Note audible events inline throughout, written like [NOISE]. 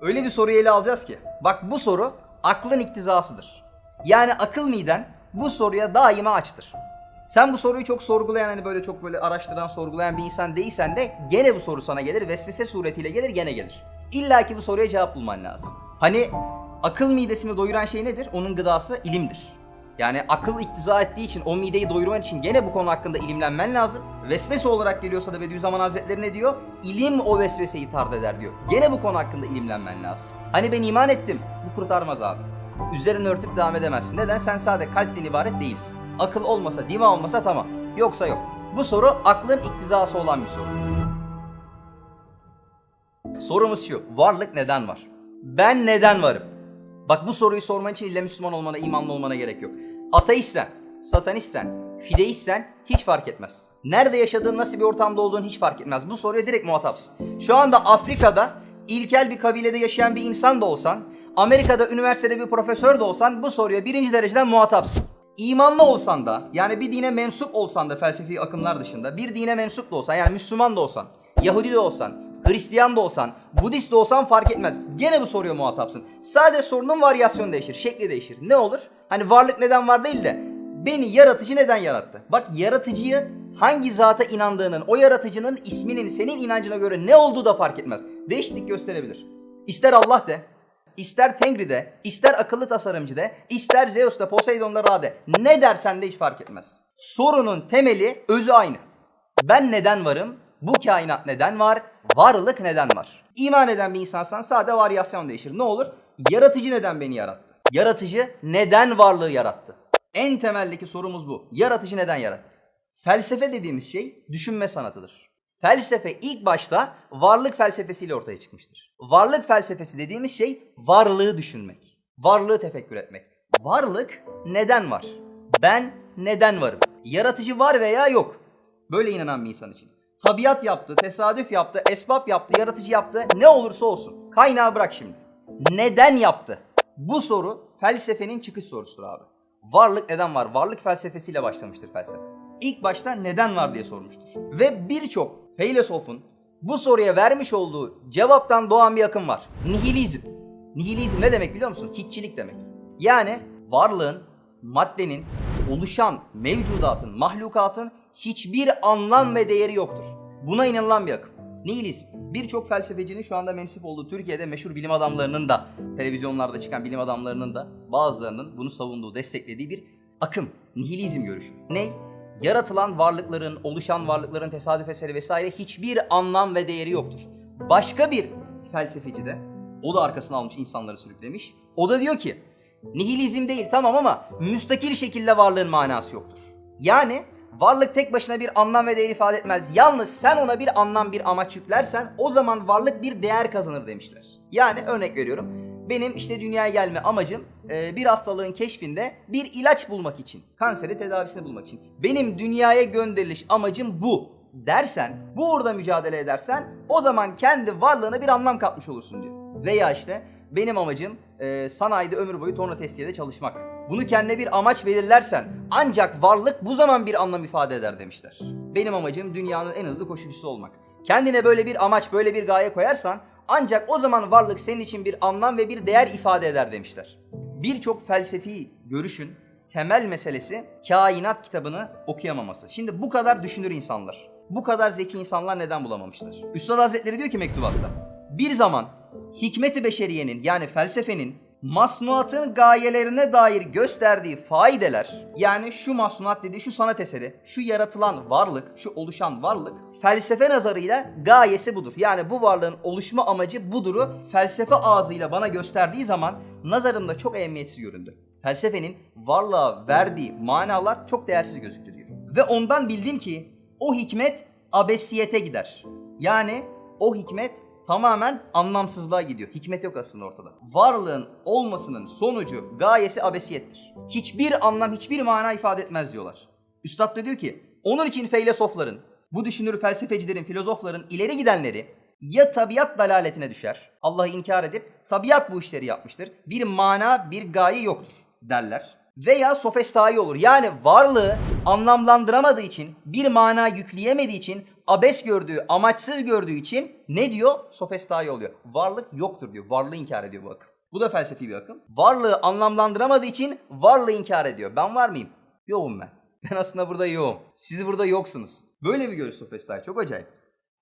Öyle bir soruyu ele alacağız ki. Bak bu soru aklın iktizasıdır. Yani akıl miden bu soruya daima açtır. Sen bu soruyu çok sorgulayan hani böyle çok böyle araştıran sorgulayan bir insan değilsen de gene bu soru sana gelir. Vesvese suretiyle gelir gene gelir. İlla ki bu soruya cevap bulman lazım. Hani akıl midesini doyuran şey nedir? Onun gıdası ilimdir. Yani akıl iktiza ettiği için o mideyi doyurman için gene bu konu hakkında ilimlenmen lazım. Vesvese olarak geliyorsa da Bediüzzaman Hazretleri ne diyor? İlim o vesveseyi tard eder diyor. Gene bu konu hakkında ilimlenmen lazım. Hani ben iman ettim. Bu kurtarmaz abi. Üzerini örtüp devam edemezsin. Neden? Sen sadece kalpten ibaret değilsin. Akıl olmasa, dima olmasa tamam. Yoksa yok. Bu soru aklın iktizası olan bir soru. Sorumuz şu. Varlık neden var? Ben neden varım? Bak bu soruyu sorman için illa Müslüman olmana, imanlı olmana gerek yok. Ateistsen, satanistsen, fideistsen hiç fark etmez. Nerede yaşadığın, nasıl bir ortamda olduğun hiç fark etmez. Bu soruya direkt muhatapsın. Şu anda Afrika'da ilkel bir kabilede yaşayan bir insan da olsan, Amerika'da üniversitede bir profesör de olsan bu soruya birinci dereceden muhatapsın. İmanlı olsan da yani bir dine mensup olsan da felsefi akımlar dışında bir dine mensup da olsan yani Müslüman da olsan, Yahudi de olsan, Hristiyan da olsan, Budist de olsan fark etmez. Gene bu soruya muhatapsın. Sadece sorunun varyasyonu değişir, şekli değişir. Ne olur? Hani varlık neden var değil de beni yaratıcı neden yarattı? Bak yaratıcıyı hangi zata inandığının, o yaratıcının isminin senin inancına göre ne olduğu da fark etmez. Değişiklik gösterebilir. İster Allah de, ister Tengri de, ister akıllı tasarımcı de, ister Zeus da, Poseidon da, Ra de. Ne dersen de hiç fark etmez. Sorunun temeli, özü aynı. Ben neden varım? Bu kainat neden var? Varlık neden var? İman eden bir insansan sadece varyasyon değişir. Ne olur? Yaratıcı neden beni yarattı? Yaratıcı neden varlığı yarattı? En temeldeki sorumuz bu. Yaratıcı neden yarattı? Felsefe dediğimiz şey düşünme sanatıdır. Felsefe ilk başta varlık felsefesiyle ortaya çıkmıştır. Varlık felsefesi dediğimiz şey varlığı düşünmek. Varlığı tefekkür etmek. Varlık neden var? Ben neden varım? Yaratıcı var veya yok. Böyle inanan bir insan için. Tabiat yaptı, tesadüf yaptı, esbab yaptı, yaratıcı yaptı. Ne olursa olsun. Kaynağı bırak şimdi. Neden yaptı? Bu soru felsefenin çıkış sorusudur abi. Varlık neden var? Varlık felsefesiyle başlamıştır felsefe. İlk başta neden var diye sormuştur. Ve birçok filozofun bu soruya vermiş olduğu cevaptan doğan bir akım var. Nihilizm. Nihilizm ne demek biliyor musun? Hiççilik demek. Yani varlığın, maddenin, oluşan mevcudatın, mahlukatın hiçbir anlam ve değeri yoktur. Buna inanılan bir akım. Nihilizm. Birçok felsefecinin şu anda mensup olduğu Türkiye'de meşhur bilim adamlarının da, televizyonlarda çıkan bilim adamlarının da bazılarının bunu savunduğu, desteklediği bir akım. Nihilizm görüşü. Ney? Yaratılan varlıkların, oluşan varlıkların tesadüf eseri vesaire hiçbir anlam ve değeri yoktur. Başka bir felsefeci de, o da arkasına almış insanları sürüklemiş. O da diyor ki, nihilizm değil tamam ama müstakil şekilde varlığın manası yoktur. Yani varlık tek başına bir anlam ve değer ifade etmez. Yalnız sen ona bir anlam, bir amaç yüklersen o zaman varlık bir değer kazanır demişler. Yani örnek veriyorum. Benim işte dünyaya gelme amacım e, bir hastalığın keşfinde bir ilaç bulmak için. Kanseri tedavisini bulmak için. Benim dünyaya gönderiliş amacım bu dersen, bu uğurda mücadele edersen o zaman kendi varlığına bir anlam katmış olursun diyor. Veya işte benim amacım e, sanayide ömür boyu torna testiyede çalışmak. Bunu kendine bir amaç belirlersen ancak varlık bu zaman bir anlam ifade eder demişler. Benim amacım dünyanın en hızlı koşucusu olmak. Kendine böyle bir amaç, böyle bir gaye koyarsan ancak o zaman varlık senin için bir anlam ve bir değer ifade eder demişler. Birçok felsefi görüşün temel meselesi kainat kitabını okuyamaması. Şimdi bu kadar düşünür insanlar, bu kadar zeki insanlar neden bulamamışlar? Üstad Hazretleri diyor ki mektubatta, bir zaman hikmeti beşeriyenin yani felsefenin masnuatın gayelerine dair gösterdiği faydeler yani şu masnuat dediği şu sanat eseri, şu yaratılan varlık, şu oluşan varlık felsefe nazarıyla gayesi budur. Yani bu varlığın oluşma amacı buduru felsefe ağzıyla bana gösterdiği zaman nazarımda çok ehemmiyetsiz göründü. Felsefenin varlığa verdiği manalar çok değersiz gözüktü diyor. Ve ondan bildim ki o hikmet abesiyete gider. Yani o hikmet tamamen anlamsızlığa gidiyor. Hikmet yok aslında ortada. Varlığın olmasının sonucu, gayesi abesiyettir. Hiçbir anlam, hiçbir mana ifade etmez diyorlar. Üstad da diyor ki, onun için filozofların, bu düşünür felsefecilerin, filozofların ileri gidenleri ya tabiat dalaletine düşer, Allah'ı inkar edip tabiat bu işleri yapmıştır, bir mana, bir gaye yoktur derler. Veya sofestai olur. Yani varlığı anlamlandıramadığı için, bir mana yükleyemediği için, abes gördüğü, amaçsız gördüğü için ne diyor? Sofestai oluyor. Varlık yoktur diyor. Varlığı inkar ediyor bu akım. Bu da felsefi bir akım. Varlığı anlamlandıramadığı için varlığı inkar ediyor. Ben var mıyım? Yokum ben. [LAUGHS] Ben aslında burada yoğum. Siz burada yoksunuz. Böyle bir görüş sofestai. Çok acayip.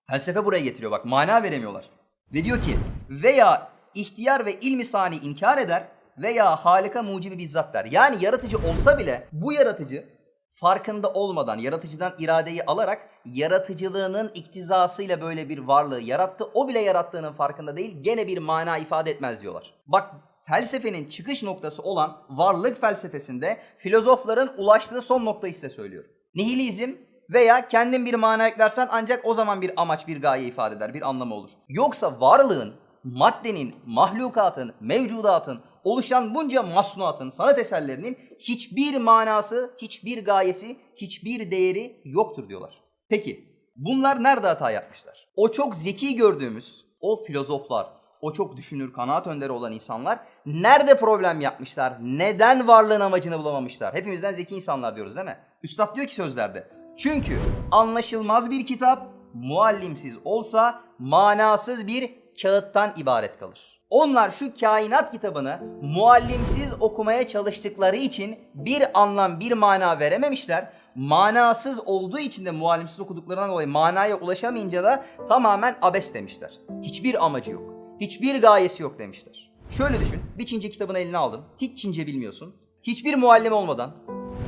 Felsefe buraya getiriyor bak. Mana veremiyorlar. Ve diyor ki veya ihtiyar ve ilmi sani inkar eder veya halika mucibi bizzat der. Yani yaratıcı olsa bile bu yaratıcı farkında olmadan yaratıcıdan iradeyi alarak yaratıcılığının iktizasıyla böyle bir varlığı yarattı. O bile yarattığının farkında değil gene bir mana ifade etmez diyorlar. Bak felsefenin çıkış noktası olan varlık felsefesinde filozofların ulaştığı son noktayı size söylüyorum. Nihilizm veya kendin bir mana eklersen ancak o zaman bir amaç, bir gaye ifade eder, bir anlamı olur. Yoksa varlığın, maddenin, mahlukatın, mevcudatın, oluşan bunca masnuatın, sanat eserlerinin hiçbir manası, hiçbir gayesi, hiçbir değeri yoktur diyorlar. Peki bunlar nerede hata yapmışlar? O çok zeki gördüğümüz o filozoflar, o çok düşünür, kanaat önderi olan insanlar nerede problem yapmışlar? Neden varlığın amacını bulamamışlar? Hepimizden zeki insanlar diyoruz değil mi? Üstad diyor ki sözlerde. Çünkü anlaşılmaz bir kitap muallimsiz olsa manasız bir kağıttan ibaret kalır. Onlar şu kainat kitabını muallimsiz okumaya çalıştıkları için bir anlam, bir mana verememişler. Manasız olduğu için de muallimsiz okuduklarından dolayı manaya ulaşamayınca da tamamen abes demişler. Hiçbir amacı yok. Hiçbir gayesi yok demişler. Şöyle düşün. Bir Çince kitabını eline aldın. Hiç Çince bilmiyorsun. Hiçbir muallim olmadan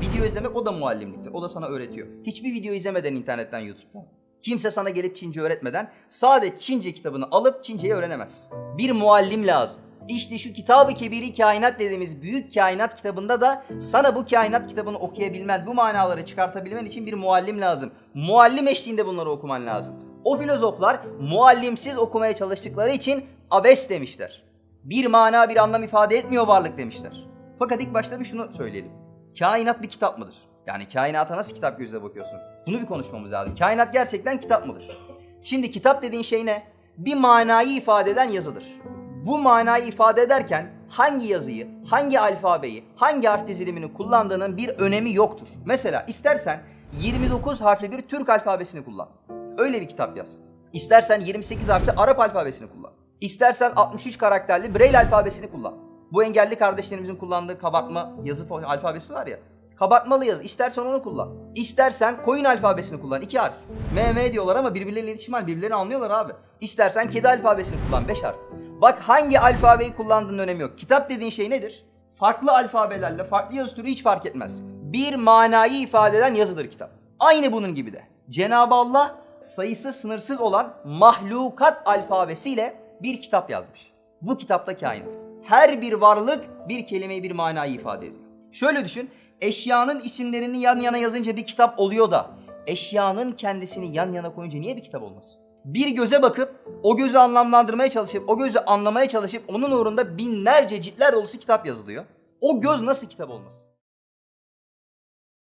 video izlemek o da muallimliktir. O da sana öğretiyor. Hiçbir video izlemeden internetten YouTube'dan. Kimse sana gelip Çince öğretmeden sadece Çince kitabını alıp Çinceyi öğrenemez. Bir muallim lazım. İşte şu Kitab-ı Kebiri Kainat dediğimiz büyük kainat kitabında da sana bu kainat kitabını okuyabilmen, bu manaları çıkartabilmen için bir muallim lazım. Muallim eşliğinde bunları okuman lazım. O filozoflar muallimsiz okumaya çalıştıkları için abes demişler. Bir mana bir anlam ifade etmiyor varlık demişler. Fakat ilk başta bir şunu söyleyelim. Kainat bir kitap mıdır? Yani kainata nasıl kitap gözle bakıyorsun? Bunu bir konuşmamız lazım. Kainat gerçekten kitap mıdır? Şimdi kitap dediğin şey ne? Bir manayı ifade eden yazıdır. Bu manayı ifade ederken hangi yazıyı, hangi alfabeyi, hangi harf dizilimini kullandığının bir önemi yoktur. Mesela istersen 29 harfli bir Türk alfabesini kullan. Öyle bir kitap yaz. İstersen 28 harfli Arap alfabesini kullan. İstersen 63 karakterli Braille alfabesini kullan. Bu engelli kardeşlerimizin kullandığı kabartma yazı alfabesi var ya. Kabartmalı yazı. İstersen onu kullan. İstersen koyun alfabesini kullan. iki harf. M, M diyorlar ama birbirleriyle iletişim hal. Birbirlerini anlıyorlar abi. İstersen kedi alfabesini kullan. Beş harf. Bak hangi alfabeyi kullandığının önemi yok. Kitap dediğin şey nedir? Farklı alfabelerle, farklı yazı türü hiç fark etmez. Bir manayı ifade eden yazıdır kitap. Aynı bunun gibi de. Cenab-ı Allah sayısı sınırsız olan mahlukat alfabesiyle bir kitap yazmış. Bu kitapta kainat. Her bir varlık bir kelimeyi bir manayı ifade ediyor. Şöyle düşün, eşyanın isimlerini yan yana yazınca bir kitap oluyor da eşyanın kendisini yan yana koyunca niye bir kitap olmaz? Bir göze bakıp o gözü anlamlandırmaya çalışıp o gözü anlamaya çalışıp onun uğrunda binlerce ciltler dolusu kitap yazılıyor. O göz nasıl kitap olmaz?